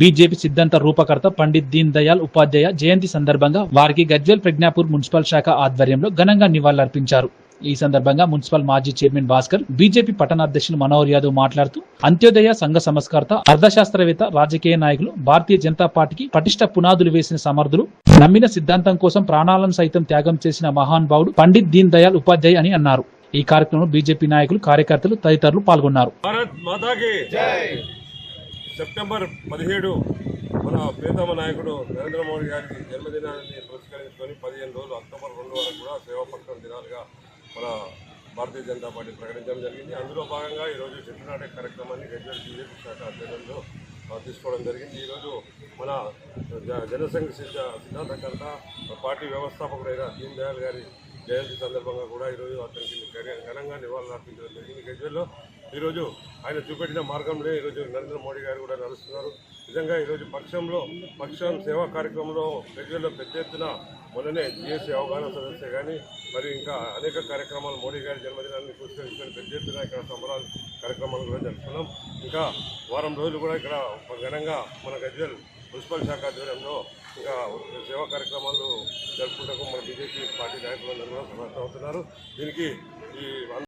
BJP సిద్ధాంత రూపకర్త పండిత్ దీన్ దయాల్ ఉపాధ్యాయ జయంతి సందర్భంగా వారికి గజ్వేల్ ప్రజ్ఞాపూర్ మున్సిపల్ శాఖ ఆధ్వర్యంలో ఘనంగా నివాళులర్పించారు. ఈ సందర్భంగా మున్సిపల్ మాజీ చైర్మన్ భాస్కర్ బీజేపీ పట్టణాధ్యక్షులు మనోహర్ యాదవ్ మాట్లాడుతూ అంత్యోదయ సంఘ సంస్కర్త అర్థశాస్త్రవేత్త రాజకీయ నాయకులు భారతీయ జనతా పార్టీకి పటిష్ట పునాదులు వేసిన సమర్థులు నమ్మిన సిద్ధాంతం కోసం ప్రాణాలను సైతం త్యాగం చేసిన మహానుభావుడు పండిత్ దీన్ దయాల్ ఉపాధ్యాయ అని అన్నారు. ఈ కార్యక్రమంలో బీజేపీ నాయకులు కార్యకర్తలు తదితరులు పాల్గొన్నారు. సెప్టెంబర్ పదిహేడు మన ప్రియతమ నాయకుడు నరేంద్ర మోడీ గారి జన్మదినాన్ని పురస్కరించుకొని పదిహేను రోజులు అక్టోబర్ రెండు వరకు కూడా సేవా పక్షం దినాలుగా మన భారతీయ జనతా పార్టీ ప్రకటించడం జరిగింది. అందులో భాగంగా ఈరోజు చెట్టు నాటే కార్యక్రమాన్ని గజ్వేల్ బీజేపీ శాఖ ఆధ్వర్యంలో తీసుకోవడం జరిగింది. ఈరోజు మన జ- జనసంఘ సిద్ధ సిద్ధాంతకర్త పార్టీ వ్యవస్థాపకుడైన దీన్ దయాళ్ గారి జయంతి సందర్భంగా కూడా ఈరోజు అతనికి ఘనంగా నివాళులు అర్పించడం జరిగింది. గజ్వేల్లో ఈరోజు ఆయన చూపెట్టిన మార్గంలో ఈరోజు నరేంద్ర మోడీ గారు కూడా నడుస్తున్నారు. నిజంగా ఈరోజు పక్షంలో పక్షం సేవా కార్యక్రమంలో గజ్వేల్లో పెద్ద ఎత్తున మొన్ననే జిఎస్సీ అవగాహన సదస్సు కానీ మరి ఇంకా అనేక కార్యక్రమాలు మోడీ గారి జన్మదినాన్ని పురస్కరించుకొని పెద్ద ఎత్తున ఇక్కడ సంబరాలు కార్యక్రమాలు కూడా జరుపుకున్నాం. ఇంకా వారం రోజులు కూడా ఇక్కడ ఘనంగా మన గజ్వేల్ మున్సిపల్ శాఖ ఆధ్వర్యంలో ఇంకా సేవా కార్యక్రమాలు జరుపుకుంటూ మన బీజేపీ పార్టీ నాయకులందరూ కూడా సమర్థం అవుతున్నారు. దీనికి ఈ